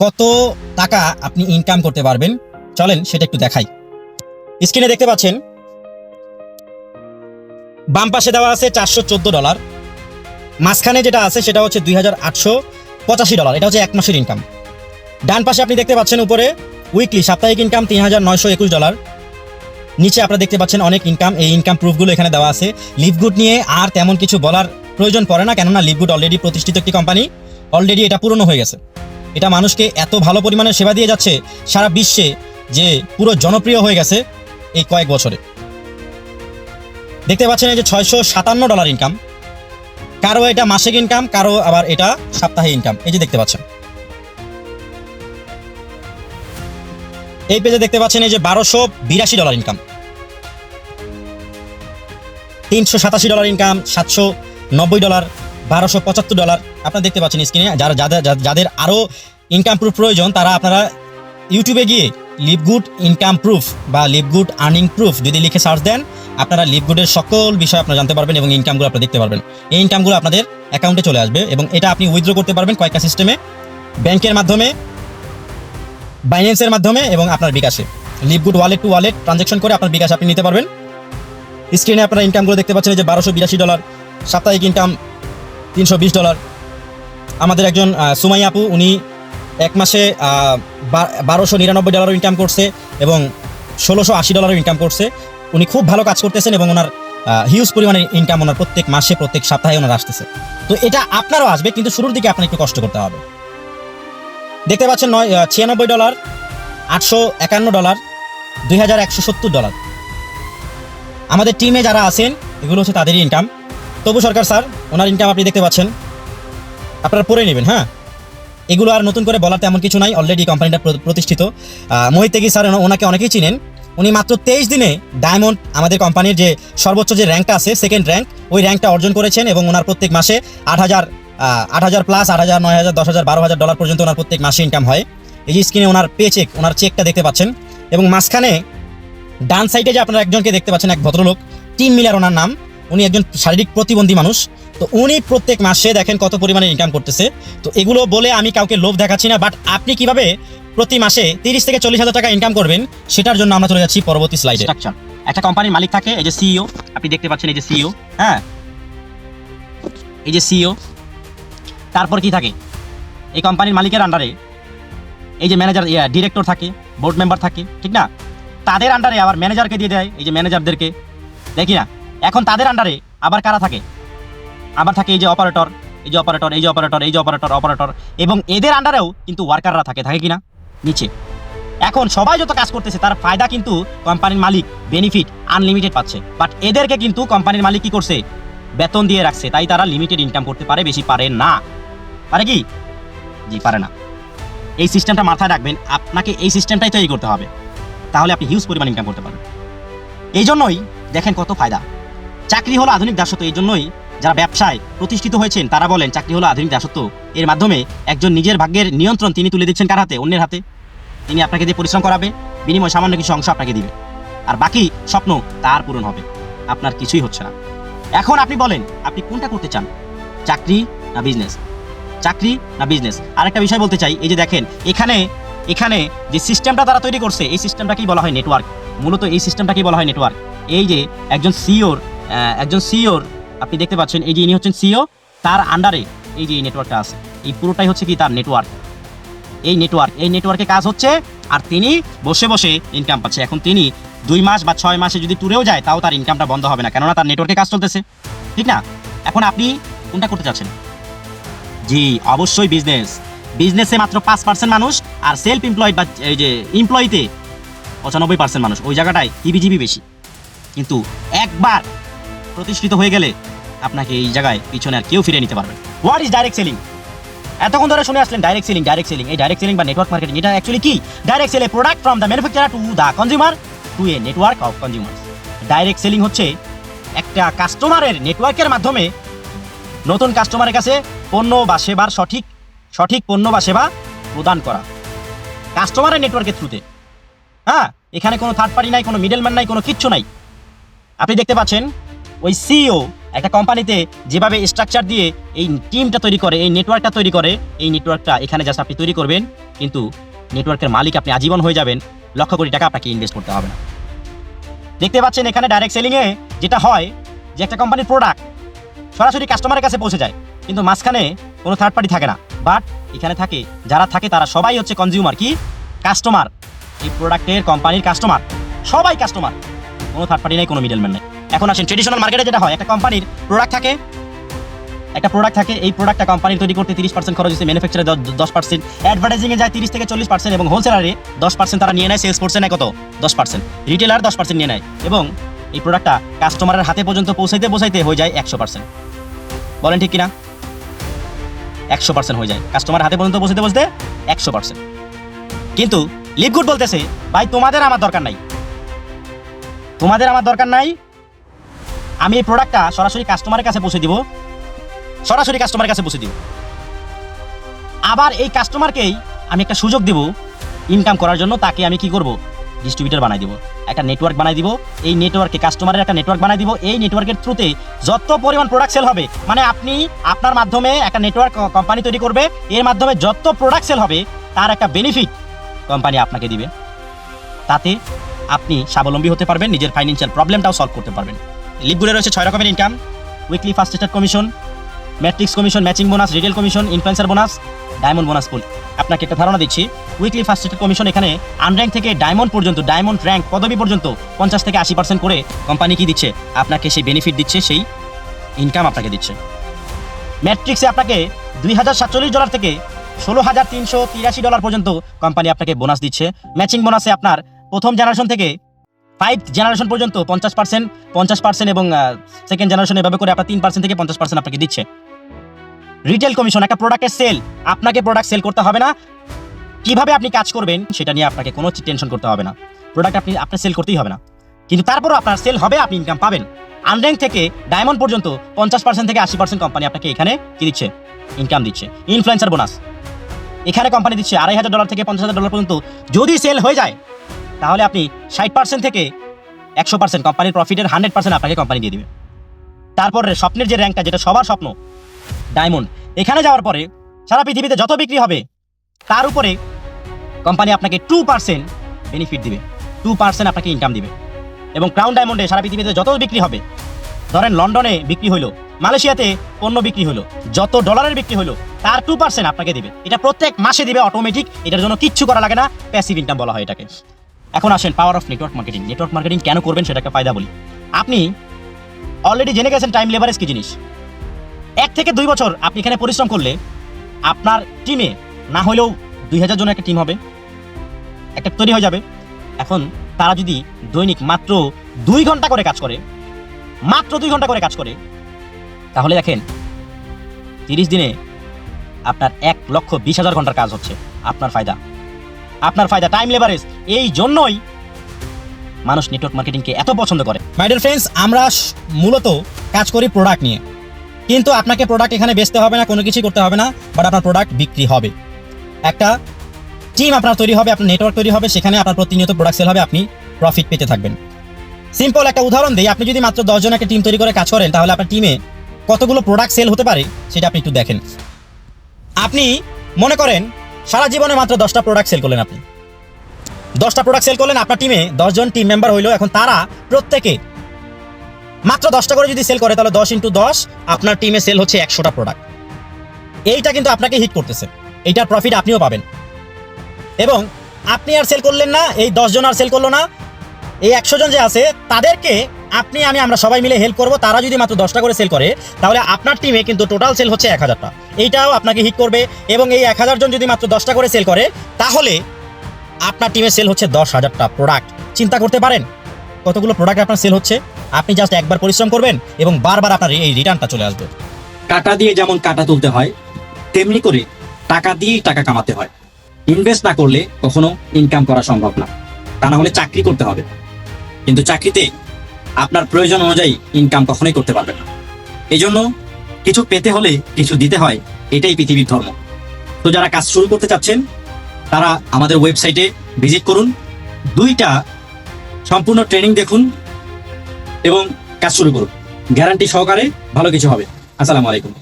কত টাকা আপনি ইনকাম করতে পারবেন? চলেন সেটা একটু দেখাই। স্ক্রিনে দেখতে পাচ্ছেন, বাম পাশে দেওয়া আছে চারশো চোদ্দ ডলার মাঝখানে যেটা আছে সেটা হচ্ছে দুই হাজার আটশো পঁচাশি ডলার এটা হচ্ছে এক মাসের ইনকাম ডান পাশে আপনি দেখতে পাচ্ছেন উপরে উইকলি সাপ্তাহিক ইনকাম তিন হাজার নয়শো একুশ ডলার নিচে আপনারা দেখতে পাচ্ছেন অনেক ইনকাম এই ইনকাম প্রুফগুলো এখানে দেওয়া আছে। লিভগুড নিয়ে আর তেমন কিছু বলার প্রয়োজন পড়ে না, কেননা লিভগুড অলরেডি প্রতিষ্ঠিত একটি কোম্পানি অলরেডি এটা পুরনো হয়ে গেছে। এটা মানুষকে এত ভালো পরিমাণে সেবা দিয়ে যাচ্ছে সারা বিশ্বে যে পুরো জনপ্রিয় হয়ে গেছে এই কয়েক বছরে। দেখতে পাচ্ছেন এই যে ছয়শো সাতান্ন ডলার ইনকাম কারও এটা মাসিক ইনকাম কারও আবার এটা সাপ্তাহিক ইনকাম এই যে দেখতে পাচ্ছেন। এই পেজে দেখতে পাচ্ছেন এই যে বারোশো বিরাশি ডলার ইনকাম তিনশো সাতাশি ডলার ইনকাম সাতশো নব্বই ডলার বারোশো পঁচাত্তর ডলার আপনারা দেখতে পাচ্ছেন স্ক্রিনে যারা যাদের যাদের আরও ইনকাম প্রুফ প্রয়োজন, তারা আপনারা ইউটিউবে গিয়ে লিভগুড ইনকাম প্রুফ বা লিভগুড আর্নিং প্রুফ যদি লিখে সার্চ দেন, আপনারা লিভগুডের সকল বিষয় আপনারা জানতে পারবেন এবং ইনকামগুলো আপনারা দেখতে পারবেন। এই ইনকামগুলো আপনাদের অ্যাকাউন্টে চলে আসবে এবং এটা আপনি উইথড্র করতে পারবেন কয়েকটা সিস্টেমে ব্যাংকের মাধ্যমে বাইন্যান্সের মাধ্যমে এবং আপনার বিকাশে। LiveGood wallet to wallet transaction করে আপনার বিকাশ আপনি নিতে পারবেন। স্ক্রিনে আপনারা ইনকামগুলো দেখতে পাচ্ছেন যে বারোশো বিরাশি ডলার। সাপ্তাহিক ইনকাম তিনশো বিশ ডলার। আমাদের একজন সুমাই আপু, উনি এক মাসে বারোশো নিরানব্বই ডলারও ইনকাম করছে এবং ষোলোশো আশি ডলারও ইনকাম করছে। উনি খুব ভালো কাজ করতেছেন এবং ওনার হিউজ পরিমাণে ইনকাম ওনার প্রত্যেক মাসে, প্রত্যেক সপ্তাহে ওনার আসতেছে। তো এটা আপনারও আসবে, কিন্তু শুরুর দিকে আপনার একটু কষ্ট করতে হবে। দেখতে পাচ্ছেন নয় ছিয়ানব্বই ডলার, আটশো একান্ন ডলার, দুই হাজার একশো সত্তর ডলার। আমাদের টিমে যারা আছেন, এগুলো হচ্ছে তাদেরই ইনকাম তবু সরকার, স্যার, ওনার ইনকাম আপনি দেখতে পাচ্ছেন। আপনারা পড়ে নেবেন হ্যাঁ? এগুলো আর নতুন করে বলার তেমন কিছু নাই অলরেডি কোম্পানিটা প্র- প্রতিষ্ঠিত। মোহিত তেগি, স্যার ওনাকে অনেকেই চিনেন। উনি মাত্র তেইশ দিনে ডায়মন্ড আমাদের কোম্পানির যে সর্বোচ্চ যে র্যাঙ্কটা আছে সেকেন্ড র্যাঙ্ক ওই র্যাঙ্কটা অর্জন করেছেন এবং ওনার প্রত্যেক মাসে আট হাজার আট হাজার প্লাস আট হাজার, নয় হাজার, দশ হাজার, বারো হাজার ডলার পর্যন্ত ওনার প্রত্যেক মাসে ইনকাম হয়। এই যে স্ক্রিনে ওনার পে চেক ওনার চেকটা দেখতে পাচ্ছেন। এবং মাঝখানে ডান সাইডে যে আপনারা একজনকে দেখতে পাচ্ছেন, এক ভদ্রলোক টিম মিলার ওনার নাম। উনি একজন শারীরিক প্রতিবন্ধী মানুষ। তো উনি প্রত্যেক মাসে দেখেন কত পরিমাণে ইনকাম করতেছে। তো এগুলো বলে আমি কাউকে লোভ দেখাচ্ছি না বাট আপনি কীভাবে প্রতি মাসে তিরিশ থেকে চল্লিশ হাজার টাকা ইনকাম করবেন, সেটার জন্য আমরা চলে যাচ্ছি পরবর্তী স্লাইডে স্ট্রাকচার একটা কোম্পানির মালিক থাকে, এই যে সিইও আপনি দেখতে পাচ্ছেন এই যে সিইও হ্যাঁ? এই যে সিইও তারপর কি থাকে? এই কোম্পানির মালিকের আন্ডারে এই যে ম্যানেজার ডিরেক্টর থাকে বোর্ড মেম্বার থাকে, ঠিক না? তাদের আন্ডারে আবার ম্যানেজারকে দিয়ে দেয়, এই যে ম্যানেজারদেরকে দেখি না? এখন তাদের আন্ডারে আবার কারা থাকে? আবার থাকে এই যে অপারেটর এই যে অপারেটর এই যে অপারেটর এই যে অপারেটর অপারেটর এবং এদের আন্ডারেও কিন্তু ওয়ার্কাররা থাকে থাকে কিনা? নিচে। এখন সবাই যত কাজ করতেছে, তার ফায়দা কিন্তু কোম্পানির মালিক বেনিফিট আনলিমিটেড পাচ্ছে। বাট এদেরকে কিন্তু কোম্পানির মালিক কি করছে? বেতন দিয়ে রাখছে, তাই তারা লিমিটেড ইনকাম করতে পারে, বেশি পারে না। পারে কি? জি, পারে না। এই সিস্টেমটা মাথায় রাখবেন, আপনাকে এই সিস্টেমটাই তৈরি করতে হবে। তাহলে আপনি হিউজ পরিমাণ ইনকাম করতে পারবেন। এই জন্যই দেখেন কত ফায়দা। চাকরি হলো আধুনিক দাসত্ব, এই জন্যই যারা ব্যবসায় প্রতিষ্ঠিত হয়েছেন, তারা বলেন চাকরি হলো আধুনিক দাসত্ব। এর মাধ্যমে একজন নিজের ভাগ্যের নিয়ন্ত্রণ তিনি তুলে দিচ্ছেন কার হাতে? অন্যের হাতে। তিনি আপনাকে দিয়ে পরিশ্রম করাবে, বিনিময় সামান্য কিছু অংশ আপনাকে দিবে। আর বাকি স্বপ্ন তার পূরণ হবে। আপনার কিছুই হচ্ছে না। এখন আপনি বলেন, আপনি কোনটা করতে চান? চাকরি না বিজনেস চাকরি না বিজনেস আরেকটা বিষয় বলতে চাই, এই যে দেখেন, এখানে এখানে যে সিস্টেমটা তারা তৈরি করছে, এই সিস্টেমটাকেই বলা হয় নেটওয়ার্ক মূলত এই সিস্টেমটাকেই বলা হয় নেটওয়ার্ক এই যে একজন সিওর একজন সিওর আপনি দেখতে পাচ্ছেন, এই যে ইনি হচ্ছেন সিও তার আন্ডারে এই যে এই নেটওয়ার্কটা আছে। এই পুরোটাই হচ্ছে কি তার নেটওয়ার্ক এই নেটওয়ার্ক এই নেটওয়ার্কে কাজ হচ্ছে, আর তিনি বসে বসে ইনকাম পাচ্ছে। এখন তিনি দুই মাস বা ছয় মাসে যদি ট্যুরেও যায়, তাও তার ইনকামটা বন্ধ হবে না, কেননা তার নেটওয়ার্কে কাজ চলতেছে। ঠিক না? এখন আপনি কোনটা করতে চাচ্ছেন? জি, অবশ্যই বিজনেস বিজনেসে মাত্র পাঁচ পার্সেন্ট মানুষ, আর সেলফ এমপ্লয়েড বা এই যে এমপ্লয়িতে পঁচানব্বই পার্সেন্ট মানুষ। ওই জায়গাটায় হিবিজিবি বেশি। কিন্তু একবার প্রতিষ্ঠিত হয়ে গেলে আপনাকে এই জায়গায় পিছনে আর কেউ ফিরে নিতে পারবে হোয়াট ইজ ডাইরেক্ট সেলিং এতক্ষণ ধরে শুনে আসলেন ডাইরেক্ট সেলিং ডাইরেক্ট সেলিং এই ডাইরেক্ট সেলিং বা নেটওয়ার্ক মার্কেটিং এটা অ্যাকচুয়ালি কি? Direct sells product from the manufacturer to the consumer to a network of consumer direct selling হচ্ছে একটা কাস্টমারের নেটওয়ার্কের মাধ্যমে নতুন কাস্টমারের কাছে পণ্য বা সেবার সঠিক সঠিক পণ্য বা সেবা প্রদান করা। কাস্টমারের নেটওয়ার্কের থ্রুতে হ্যাঁ এখানে কোনো থার্ড পার্টি নাই, কোনো মিডলম্যান নাই, কোনো কিচ্ছু নাই। আপনি দেখতে পাচ্ছেন ওই সিও একটা কোম্পানিতে যেভাবে স্ট্রাকচার দিয়ে এই টিমটা তৈরি করে, এই নেটওয়ার্কটা তৈরি করে, এই নেটওয়ার্কটা এখানে জাস্ট আপনি তৈরি করবেন, কিন্তু নেটওয়ার্কের মালিক আপনি আজীবন হয়ে যাবেন, লক্ষ কোটি টাকা আপনাকে ইনভেস্ট করতে হবে না। দেখতে পাচ্ছেন এখানে ডাইরেক্ট সেলিংয়ে যেটা হয়, যে একটা কোম্পানির প্রোডাক্ট সরাসরি কাস্টমারের কাছে পৌঁছে যায়, কিন্তু মাঝখানে কোনো থার্ড পার্টি থাকে না। বাট এখানে থাকে, যারা থাকে তারা সবাই হচ্ছে কনজিউমার কি? কাস্টমার এই প্রোডাক্টের কোম্পানির কাস্টমার সবাই কাস্টমার কোনো থার্ড পার্টি নেই, কোনো মিডলম্যান নেই। এখন আসেন ট্রেডিশনাল মার্কেটে যেটা হয়, একটা কোম্পানির প্রোডাক্ট থাকে, একটা প্রোডাক্ট থাকে, এই প্রোডাক্টটা কোম্পানির তৈরি করতে তিরিশ পার্সেন্ট খরচ হচ্ছে ম্যানুফ্যাকচারে দশ পার্সেন্ট অ্যাডভার্টাইজিংয়ে যায় তিরিশ থেকে চল্লিশ পার্সেন্ট এবং হোলসেলারে দশ পার্সেন্ট তারা নিয়ে নেয় সেলস ফোর্সে নেয় কত? দশ পার্সেন্ট রিটেলার দশ পার্সেন্ট নিয়ে নেয় এবং এই প্রোডাক্টটা কাস্টমারের হাতে পর্যন্ত পৌঁছাইতে পৌঁছাইতে হয়ে যায় একশো পার্সেন্ট বলেন ঠিক কিনা? একশো পার্সেন্ট হয়ে যায়। কাস্টমার হাতে পর্যন্ত পৌঁছাতে পৌঁছতে একশো পার্সেন্ট কিন্তু লিপগুড বলতেছে, ভাই, তোমাদের আমার দরকার নাই। তোমাদের আমার দরকার নাই আমি এই প্রোডাক্টটা সরাসরি কাস্টমারের কাছে পৌঁছে দিব। সরাসরি কাস্টমারের কাছে পৌঁছে দিব। আবার এই কাস্টমারকেই আমি একটা সুযোগ দিব ইনকাম করার জন্য, তাকে আমি কি করব? ডিস্ট্রিবিউটর বানাই দিব। একটা নেটওয়ার্ক বানাই দিব। এই নেটওয়ার্কে কাস্টমারের একটা নেটওয়ার্ক বানাই দিব। এই নেটওয়ার্কের থ্রুতে যত পরিমাণ প্রোডাক্ট সেল হবে মানে আপনি আপনার মাধ্যমে একটা নেটওয়ার্ক কোম্পানি তৈরি করবে, এর মাধ্যমে যত প্রোডাক্ট সেল হবে, তার একটা বেনিফিট কোম্পানি আপনাকে দিবে। তাতে আপনি স্বাবলম্বী হতে পারবেন, নিজের ফাইন্যান্সিয়াল প্রবলেমটাও সলভ করতে পারবেন। লিপগুলো রয়েছে ছয় রকমের income weekly first star commission matrix commission matching bonus retail commission influencer bonus diamond bonus pool আপনাকে একটা ধারণা দিচ্ছি উইকলি ফার্স্ট স্টেট কমিশন এখানে আনর্যাঙ্ক থেকে ডায়মন্ড পর্যন্ত ডায়মন্ড র্যাঙ্ক পদবি পর্যন্ত পঞ্চাশ থেকে আশি পার্সেন্ট করে কোম্পানি কি দিচ্ছে? আপনাকে সেই বেনিফিট দিচ্ছে, সেই ইনকাম আপনাকে দিচ্ছে। ম্যাট্রিক্সে আপনাকে দুই হাজার সাতচল্লিশ ডলার থেকে ষোলো হাজার তিনশো তিরাশি ডলার পর্যন্ত কোম্পানি আপনাকে বোনাস দিচ্ছে। ম্যাচিং বোনাসে আপনার প্রথম জেনারেশন থেকে ফাইভ জেনারেশন পর্যন্ত পঞ্চাশ পার্সেন্ট পঞ্চাশ পার্সেন্ট এবং সেকেন্ড জেনারেশন এভাবে করে আপনার তিন পার্সেন্ট থেকে পঞ্চাশ পার্সেন্ট আপনাকে দিচ্ছে। রিটেল কমিশন একটা প্রোডাক্টের সেল আপনাকে প্রোডাক্ট সেল করতে হবে না। কীভাবে আপনি কাজ করবেন, সেটা নিয়ে আপনাকে কোনো টেনশন করতে হবে না। প্রোডাক্ট আপনি, আপনার সেল করতেই হবে না। কিন্তু তারপরও আপনার সেল হবে, আপনি ইনকাম পাবেন। আনর্যাঙ্ক থেকে ডায়মন্ড পর্যন্ত পঞ্চাশ পার্সেন্ট থেকে আশি পার্সেন্ট কোম্পানি আপনাকে এখানে কি দিচ্ছে? ইনকাম দিচ্ছে। ইনফ্লুয়েন্সার বোনাস এখানে কোম্পানি দিচ্ছে আড়াই হাজার ডলার থেকে পঞ্চাশ হাজার ডলার পর্যন্ত। যদি সেল হয়ে যায় তাহলে আপনি ষাট পার্সেন্ট থেকে একশো পার্সেন্ট কোম্পানির প্রফিটের হান্ড্রেড পার্সেন্ট আপনাকে কোম্পানি দিয়ে দিবে। তারপরে স্বপ্নের যে র্যাঙ্কটা, যেটা সবার স্বপ্ন ডায়মন্ড এখানে যাওয়ার পরে সারা পৃথিবীতে যত বিক্রি হবে, তার উপরে কোম্পানি আপনাকে টু পার্সেন্ট বেনিফিট দিবে। টু পার্সেন্ট আপনাকে ইনকাম দিবে। এবং ক্রাউন ডায়মন্ডে সারা পৃথিবীতে যত বিক্রি হবে, ধরেন লন্ডনে বিক্রি হইল, মালয়েশিয়াতে পণ্য বিক্রি হলো যত ডলারের বিক্রি হলো তার টু পার্সেন্ট আপনাকে দিবে। এটা প্রত্যেক মাসে দিবে অটোমেটিক এটার জন্য কিচ্ছু করা লাগে না প্যাসিভ ইনকাম বলা হয় এটাকে। এখন আসেন power of network marketing network marketing কেন করবেন সেটা একটা ফায়দা বলি। আপনি অলরেডি জেনে গেছেন টাইম লেভারেজ কি জিনিস? এক থেকে দুই বছর আপনি এখানে পরিশ্রম করলে আপনার টিমে না হলেও দুই হাজার জনের একটা টিম হবে। একটা তৈরি হয়ে যাবে। এখন তারা যদি দৈনিক মাত্র দুই ঘণ্টা করে কাজ করে, মাত্র দুই ঘণ্টা করে কাজ করে, তাহলে দেখেন তিরিশ দিনে আপনার এক লক্ষ বিশ হাজার ঘণ্টার কাজ হচ্ছে। আপনার ফায়দা। আপনার ফায়দা টাইম লেভারেজ এই জন্যই মানুষ নেটওয়ার্ক মার্কেটিংকে এত পছন্দ করে। মাই ডিয়ার ফ্রেন্ডস আমরা মূলত কাজ করি প্রোডাক্ট নিয়ে। কিন্তু আপনাকে প্রোডাক্ট এখানে বেচতে হবে না, কোনো কিছুই করতে হবে না বাট আপনার প্রোডাক্ট বিক্রি হবে। একটা টিম আপনার তৈরি হবে, আপনার নেটওয়ার্ক তৈরি হবে, সেখানে আপনার প্রতিনিয়ত প্রোডাক্ট সেল হবে, আপনি প্রফিট পেতে থাকবেন। সিম্পল একটা উদাহরণ দিই, আপনি যদি মাত্র দশজন একটা টিম তৈরি করে কাজ করেন, তাহলে আপনার টিমে কতগুলো প্রোডাক্ট সেল হতে পারে, সেটা আপনি একটু দেখেন। আপনি মনে করেন সারা জীবনে মাত্র দশটা প্রোডাক্ট সেল করলেন আপনি। দশটা প্রোডাক্ট সেল করলেন, আপনার টিমে দশজন টিম মেম্বার হইল, এখন তারা প্রত্যেকে মাত্র দশটা করে যদি সেল করে, তাহলে দশ ইন্টু দশ, আপনার টিমে সেল হচ্ছে একশোটা প্রোডাক্ট এইটা কিন্তু আপনাকে হিট করতেছে। এইটার প্রফিট আপনিও পাবেন। এবং আপনি আর সেল করলেন না, এই দশজন আর সেল করল না, এই একশো জন যে আছে, তাদেরকে আপনি, আমি, আমরা সবাই মিলে হেল্প করব। তারা যদি মাত্র দশটা করে সেল করে, তাহলে আপনার টিমে কিন্তু টোটাল সেল হচ্ছে এক হাজারটা। এইটাও আপনাকে হিট করবে এবং এই এক হাজার জন যদি মাত্র দশটা করে সেল করে, তাহলে আপনার টিমে সেল হচ্ছে দশ হাজারটা প্রোডাক্ট চিন্তা করতে পারেন কতগুলো প্রোডাক্ট আপনার সেল হচ্ছে। আপনি জাস্ট একবার পরিশ্রম করবেন এবং বারবার আপনার এই রিটার্নটা চলে আসবে। টাকা দিয়ে যেমন কাটা তুলতে হয়, তেমনি করে টাকা দিয়েই টাকা কামাতে হয়। ইনভেস্ট না করলে কখনো ইনকাম করা সম্ভব না। তা না হলে চাকরি করতে হবে। কিন্তু চাকরিতে আপনার প্রয়োজন অনুযায়ী ইনকাম কখনোই করতে পারবেন না। এই জন্য কিছু পেতে হলে কিছু দিতে হয়, এটাই পৃথিবীর ধর্ম। তো যারা কাজ শুরু করতে চাচ্ছেন, তারা আমাদের ওয়েবসাইটে ভিজিট করুন। দুইটা সম্পূর্ণ ট্রেনিং দেখুন এবং কাজ শুরু করুন। গ্যারান্টি সহকারে ভালো কিছু হবে। আসসালামু আলাইকুম।